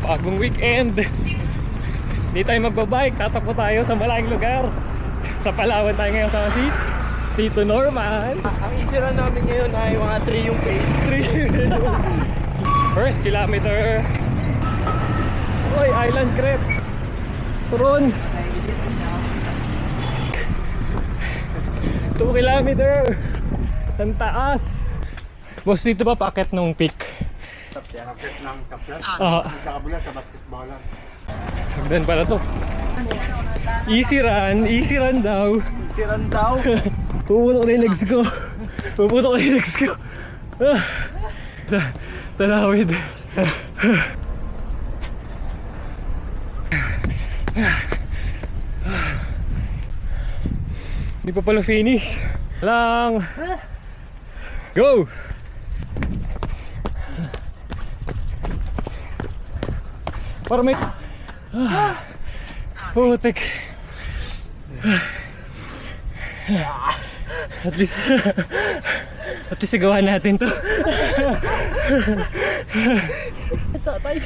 Bagong weekend. Hindi tayo magbabike, tatakbo tayo sa malayong lugar. Sa Palawan tayo ngayon sa si Tito Norman. Ang run namin ngayon ay mga 3 yung pace. First kilometer. Oy, Island Crepe. Turon. 2 kilometer. Ang taas. Boss, dito ba packet ng peak? Kapit ng kapit. Ah, Kakabula sa basketballan. hagdan pala to. Easy run, easy run daw. Easy run daw. Pumutok na yung legs ko. Pumutok na yung legs ko. Ah. Ta- Talawid. Hindi pa pala finish. Lang. Go! Para may... Ah. Putik. At least, at least sigawan natin to. Tsatay.